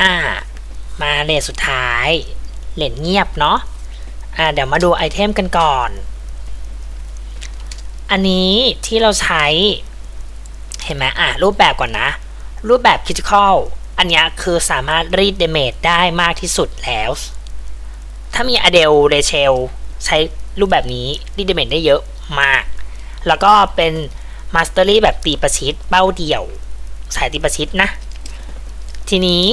อ่า มาเลทสุดท้าย เลนเงียบเนาะ อ่า เดี๋ยวมาดูไอเทมกันก่อน อันนี้ที่เราใช้ เห็นไหมอะรูปแบบก่อนนะ รูปแบบคิทิคอลอันนี้คือสามารถรีดเดเมจได้มากที่สุดแล้ว ถ้ามีอเดลเรเชลใช้รูปแบบนี้รีดเดเมจได้เยอะมาก แล้วก็เป็นมาสเตอรี่แบบตีประชิดเป้าเดี่ยว สายตีประชิดนะ ทีนี้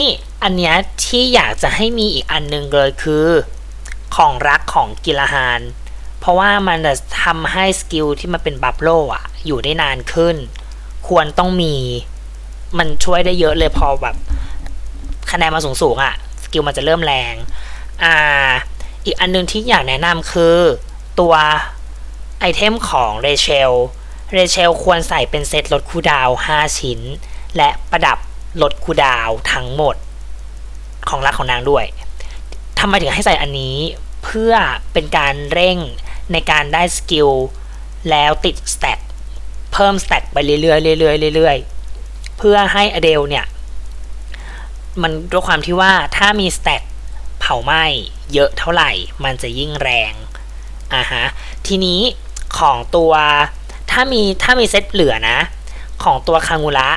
อันเนี้ยที่อยากจะให้มีอีกอันหนึงเลยคือ ของรักของกิลาฮานเพราะว่ามันจะทำให้สกิลที่มันเป็นบัฟโลอะอยู่ได้นานขึ้น ควรต้องมีมันช่วยได้เยอะเลยพอแบบคะแนนมาสูงๆอะสกิลมันจะเริ่มแรงอ่าอีกอันหนึงที่อยากแนะนำคือ ตัวไอเทมของเรเชลเรเชลควรใส่เป็นเซตลดคูดาว 5 ชิ้น และประดับลดคูดาวทั้งหมด ของรักของนางด้วยทำไมถึงให้ใส่อันนี้เพื่อเป็นการเร่งในการได้สกิลแล้วติดสแต็กเพิ่มสแต็กไปเรื่อยๆเรื่อยๆเรื่อยๆเพื่อให้อเดลเนี่ย มันด้วยความที่ว่าถ้ามีสแต็กเผาไหม้เยอะเท่าไหร่ มันจะยิ่งแรงอ่าฮะทีนี้ของตัวถ้ามีถ้ามีเซตเหลือนะ ของตัวคางูระ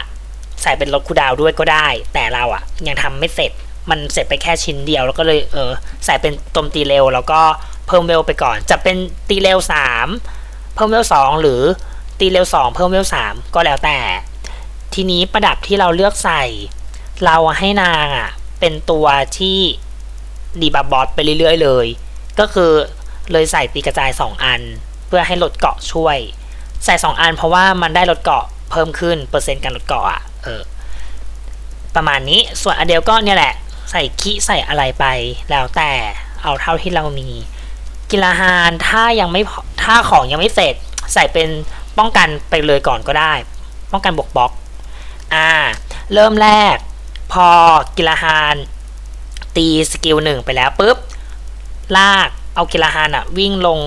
ใส่เป็นลดคูดาวด้วยก็ได้ แต่เราอะยังทำไม่เสร็จ มันเสร็จไปแค่ชิ้นเดียว แล้วก็เลยเออใส่เป็นตมตีเร็ว แล้วก็เพิ่มเวลไปก่อน จะเป็นตีเร็วสามเพิ่มเวลสองหรือตีเร็วสองเพิ่มเวลสามก็แล้วแต่ ทีนี้ประดับที่เราเลือกใส่ เราให้นางอะเป็นตัวที่ดีบับบอสไปเรื่อยๆเลย ก็คือเลยใส่ตีกระจาย 2 อัน เพื่อให้ลดเกาะช่วย ใส่ 2 อันเพราะว่ามันได้ลดเกาะเพิ่มขึ้นเปอร์เซ็นต์การลดเกาะอะเออประมาณนี้ส่วนอเดลก็เนี่ยแหละ ใส่คิใส่อะไรไป แล้วแต่เอาเท่าที่เรามี กิลาฮานถ้ายังไม่ถ้าของยังไม่เสร็จ ใส่เป็นป้องกันไปเลยก่อนก็ได้ ป้องกันบวกบล็อกอ่าเริ่มแรก พอกิลาฮานตีสกิลหนึ่งไปแล้วปุ๊บลากเอากิลาฮานอะวิ่งลง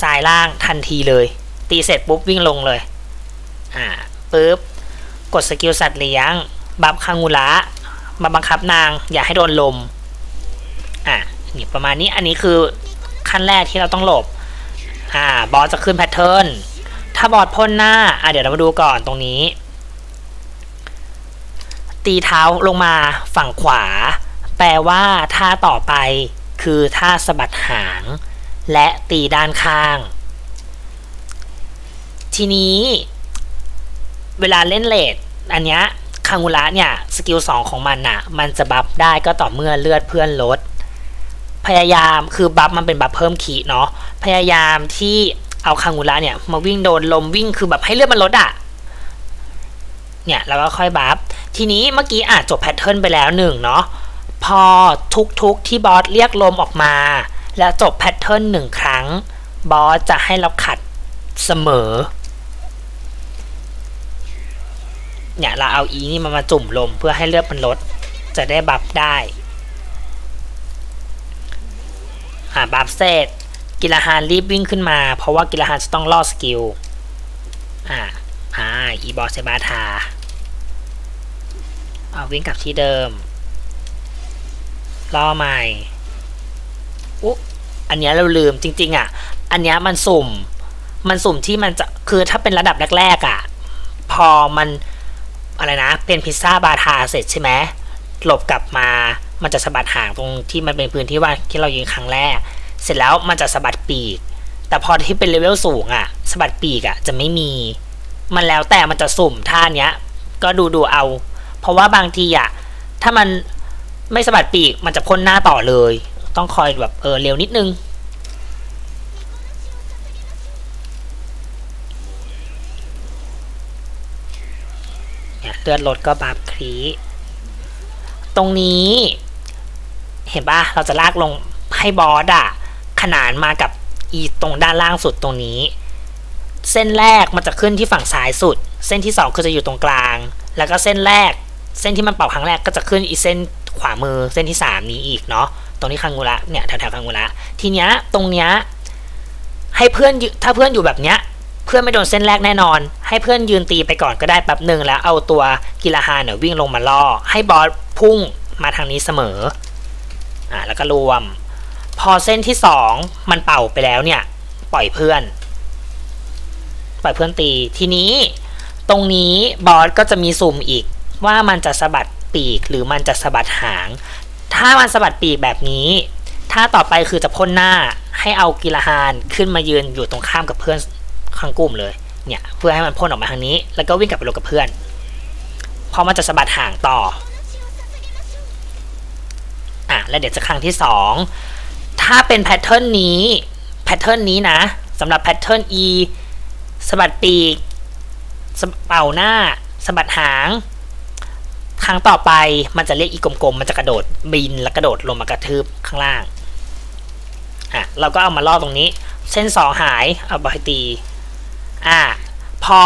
ซ้ายล่างทันทีเลย ตีเสร็จปุ๊บวิ่งลงเลยอ่าปุ๊บกดสกิลสัตว์เลี้ยง บัฟคางูระ มาบังคับนาง อย่าให้โดนลม อะนี่ประมาณนี้อันนี้คือขั้นแรกที่เราต้องหลบ อ่า บอสจะขึ้นแพทเทิร์น ถ้าบอสพ่นหน้า อะเดี๋ยวเรามาดูก่อนตรงนี้ ตีเท้าลงมาฝั่งขวา แปลว่าท่าต่อไปคือท่าสะบัดหาง และตีด้านข้าง ทีนี้ เวลาเล่นเลดอันเนี้ยางูระเนี่ยสกิลสองของมันน่ะมันจะบัฟได้ก็ต่อเมื่อเลือดเพื่อนลด พยายามคือบัฟมันเป็นบัฟเพิ่มขีเนาะพยายามที่เอาคางูระเนี่ยมาวิ่งโดนลมวิ่งคือแบบให้เลือดมันลดอะ่ะเนี่ยแล้วก็ค่อยบัฟทีนี้เมื่อกี้อาจจบแพทเทิร์นไปแล้วหนึ่งเนาะพอทุกๆที่บอสเรียกลมออกมา แล้วจบแพทเทิร์นหนึ่งครั้ง บอสจะให้เราขัดเสมอ เนี่ยเราเอาอีนี่มามาจุ่มลมเพื่อให้เลือดมันลด จะได้บัฟได้อ่าบัฟเสร็จกิลาฮานรีบวิ่งขึ้นมา เพราะว่ากิลาฮานจะต้องล่อสกิลอ่าอ่าอีบอสเซบาทาเอาวิ่งกลับที่เดิมล่อใหม่อุ๊อันนี้เราลืมจริง ๆ อะ อันนี้มันสุ่ม มันสุ่มที่มันจะคือถ้าเป็นระดับแรก ๆ อะ พอมัน อะไรนะ เป็นพิซซ่าบาทาเสร็จใช่ไหมหลบกลับมา มันจะสะบัดหางตรงที่มันเป็นพื้นที่ว่าที่เรายิงครั้งแรก เสร็จแล้วมันจะสะบัดปีก แต่พอที่เป็นเลเวลสูงอะสะบัดปีกอะจะไม่มี มันแล้วแต่มันจะสุ่มท่าเนี้ย ก็ดูดูเอา เพราะว่าบางทีอะถ้ามันไม่สะบัดปีกมันจะพ่นหน้าต่อเลย ต้องคอยแบบเออเร็วนิดนึง เลือดลดก็บัฟครีตรงนี้ เห็นปะเราจะลากลงให้บอสอะขนานมากับอีตรงด้านล่างสุดตรงนี้ เส้นแรกมันจะขึ้นที่ฝั่งซ้ายสุด เส้นที่สองคือจะอยู่ตรงกลาง แล้วก็เส้นแรก เส้นที่มันเป่าครั้งแรกก็จะขึ้นอีเส้นขวามือเส้นที่สามนี้อีกเนาะตรงนี้คังงูระเนี่ยแถวๆคังงูระทีเนี้ยตรงเนี้ยให้เพื่อนถ้าเพื่อนอยู่แบบเนี้ย พื่อนไม่โดนเส้นแรกแน่นอน ให้เพื่อนยืนตีไปก่อนก็ได้แป๊บหนึ่งแล้วเอาตัวกิลาฮาเนี่ยวิ่งลงมาล่อ ให้บอสพุ่งมาทางนี้เสมออ่าแล้วก็รวม พอเส้นที่สองมันเป่าไปแล้วเนี่ย ปล่อยเพื่อน ปล่อยเพื่อนตี ทีนี้ ตรงนี้บอสก็จะมีสุ่มอีก ว่ามันจะสะบัดปีกหรือมันจะสะบัดหาง ถ้ามันสะบัดปีกแบบนี้ ถ้าต่อไปคือจะพ่นหน้าให้เอากิลาฮานขึ้นมายืนอยู่ตรงข้ามกับเพื่อน ข้างกลุ่มเลยเนี่ยเพื่อให้มันพ่นออกมาทางนี้ แล้วก็วิ่งกลับไปลงกับเพื่อนพราะมันจะสะบัดห่างต่ออะแล้วเดี๋ยวจะครั้งที่สองถ้าเป็นแพทเทิร์นนี้แพทเทิร์นนี้นะสำหรับแพทเทิร์น E สะบัดปีกเป่าหน้าสะบัดหาง ครั้งต่อไปมันจะเรียกอีกลมๆ มันจะกระโดดบินแล้วกระโดดลงมากระทืบข้างล่าง อะ เราก็เอามาล่อตรงนี้ เส้นสองหาย เอาไปตี อะพอ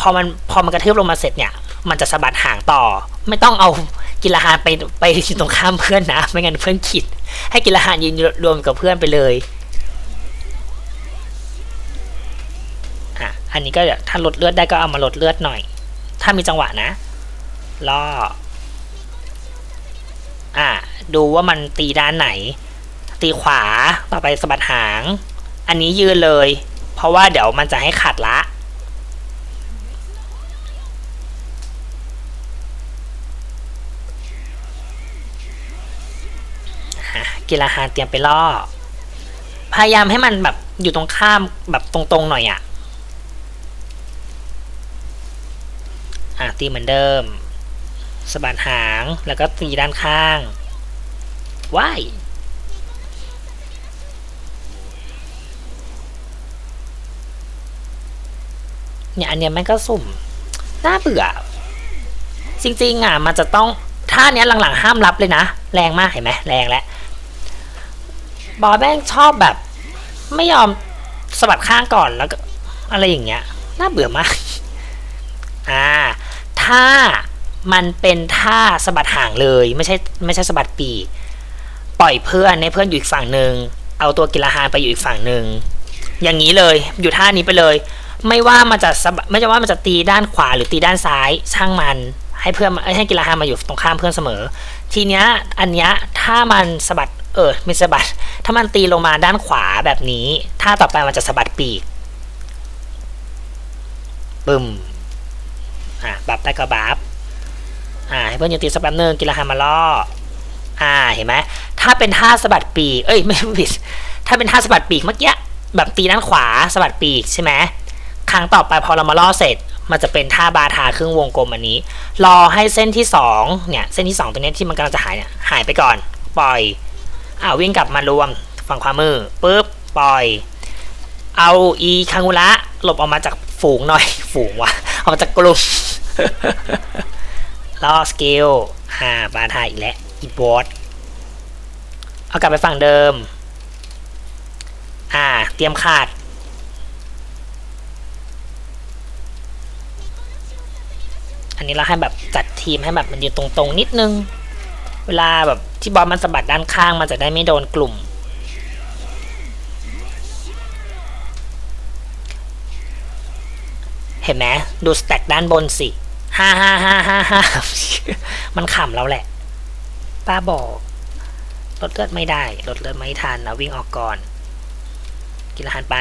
พอมันพอมันกระทืบลงมาเสร็จเนี่ย มันจะสะบัดหางต่อ ไม่ต้องเอากิลาฮานไปไปตรงข้ามเพื่อนนะ ไม่งั้นเพื่อนขิด ให้กิลาฮานยืนรวมกับเพื่อนไปเลยอะอันนี้ก็ถ้าลดเลือดได้ก็เอามาลดเลือดหน่อย ถ้ามีจังหวะนะล่ออะดูว่ามันตีด้านไหน ตีขวาต่อไปสะบัดหาง อันนี้ยืนเลย ราะว่าเดี๋ยวมันจะให้ขัดละกิลาฮานเตรียมไปล่อ พยายามให้มันแบบอยู่ตรงข้ามแบบตรงๆหน่อยอะ่ะ อะตีเหมือนเดิมสะบัดหางแล้วก็ตีด้านข้างว้าย เนี่ยอันเนี้ยแม่งก็สุ่มน่าเบื่อ จริงๆอะมันจะต้องท่าเนี้ยหลังๆห้ามรับเลยนะ แรงมากเห็นไหมแรงแล้วบอแม่งชอบแบบ ไม่ยอมสะบัดข้างก่อนแล้วก็อะไรอย่างเงี้ยน่าเบื่อมากอ่าถ้ามันเป็นท่าสะบัดห่างเลยไม่ใช่ไม่ใช่สะบัดปีกปล่อยเพื่อนให้เพื่อนอยู่อีกฝั่งหนึ่งเอาตัวกิลาฮานไปอยู่อีกฝั่งหนึ่งอย่างนี้เลยอยู่ท่านี้ไปเลย ไม่ว่ามันจะไม่ใช่ว่ามันจะตีด้านขวาหรือตีด้านซ้ายช่างมัน ให้เพื่อนให้กิลาฮามาอยู่ตรงข้ามเพื่อนเสมอ ทีเนี้ยอันเนี้ยถ้ามันสะบัดเออไม่สะบัด ถ้ามันตีลงมาด้านขวาแบบนี้ ถ้าต่อไปมันจะสะบัดปีกปึ้มอะบับได้ก็บับอ่าให้เพื่อนยืนตีสักแป๊บนึงกินราคามาล่ออ่าเห็นไหมถ้าเป็นท่าสะบัดปีกเอ้ยไม่ผิดถ้าเป็นท่าสะบัดปีกเมื่อกี้แบบตีด้านขวาสะบัดปีกใช่ไหม ครั้งต่อไปพอเรามาล่อเสร็จ มันจะเป็นท่าบาทาครึ่งวงกลมอันนี้ รอให้เส้นที่สองเนี่ยเส้นที่สองตัวนี้ที่มันกำลังจะหายเนี่ยหายไปก่อน ปล่อยอ่าวิ่งกลับมารวมฝั่งขวามือปุ๊บปล่อย เอาอีคังุระหลบออกมาจากฝูงหน่อย ฝูงวะออกมาจากกลุ่มล่อสกิลอ่าบาทาอีกแล้วอีบอสเอากลับไปฝั่งเดิม อ่า เตรียมขาด นนี้เราให้แบบจัดทีมให้แบบมันยืนตรงๆ นิดนึง เวลาแบบที่บอลมันสะบัดด้านข้างมันจะได้ไม่โดนกลุ่ม เห็นไหมดูสแต็กด้านบนสิห้าห้าห้าห้าห้ามันขำเราแหละ ป้าบอกลดเลือดไม่ได้ลดเลือดไม่ทันนะวิ่งออกก่อน กินอาหารไป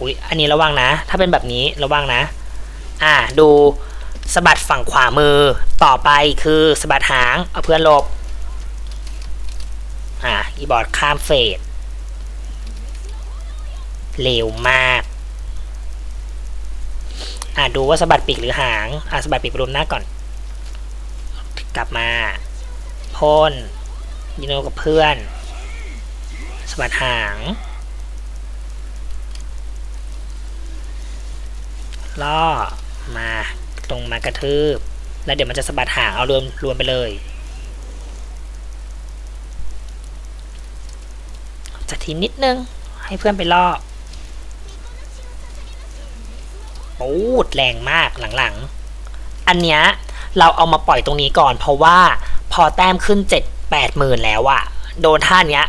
อุ๊ยอันนี้ระวังนะ ถ้าเป็นแบบนี้ระวังนะ อ่าดูสะบัดฝั่งขวามือต่อไปคือสะบัดหางเอาเพื่อนหลบอ่าอีบอร์ดข้ามเฟสเร็วมากอ่าดูว่าสะบัดปีกหรือหางอ่าสะบัดปีกไปรวมหน้าก่อน กลับมาพ่นยินโนกับเพื่อนสะบัดหางล่อ มาตรงมากระทืบ แล้วเดี๋ยวมันจะสะบัดหางเอารวมรวมไปเลย จัดทีนิดนึงให้เพื่อนไปล่อปูดแรงมากหลังๆ อันเนี้ยเราเอามาปล่อยตรงนี้ก่อน เพราะว่าพอแต้มขึ้นเจ็ดแปดหมื่นแล้วอะโดนท่าเนี้ย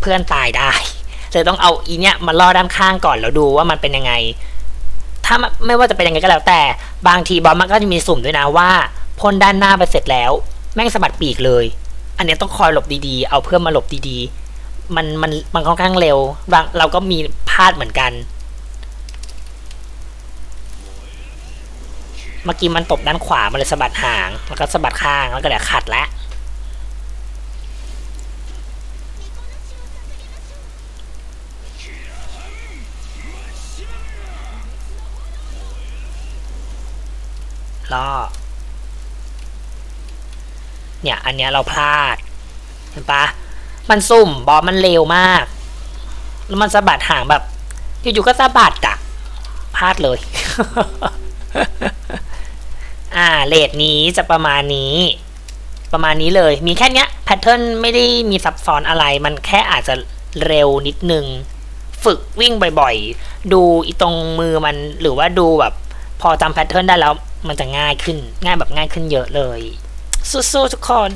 เพื่อนตายได้เลยต้องเอาอีเนี้ยมาล่อด้านข้างก่อนแล้วดูว่ามันเป็นยังไง ถ้าไม่ว่าจะเป็นยังไงก็แล้วแต่ บางทีบอลมันก็จะมีสุ่มด้วยนะว่าพ่นด้านหน้าไปเสร็จแล้ว แม่งสะบัดปีกเลย อันนี้ต้องคอยหลบดีๆ เอาเพื่อนมาหลบดีๆ มันมันมันค่อนข้างเร็วบางเราก็มีพลาดเหมือนกัน เมื่อกี้มันตบด้านขวามันเลยสะบัดหาง แล้วก็สะบัดข้างแล้วก็เดี๋ยวขัดแล้ว ล่อ เนี่ย อันเนี้ยเราพลาด เห็นปะมันซุ่มบอลมันเร็วมาก แล้วมันสะบัดห่างแบบอยู่ๆก็สะบัดอะพลาดเลย อ่าเลทนี้จะประมาณนี้ ประมาณนี้เลย มีแค่เนี้ยแพทเทิร์นไม่ได้มีซับซ้อนอะไร มันแค่อาจจะเร็วนิดนึง ฝึกวิ่งบ่อยๆ ดูอีตรงมือมันหรือว่าดูแบบ พอจำแพทเทิร์นได้แล้ว มันจะง่ายขึ้นง่ายแบบง่ายขึ้นเยอะเลยสู้ๆทุกคน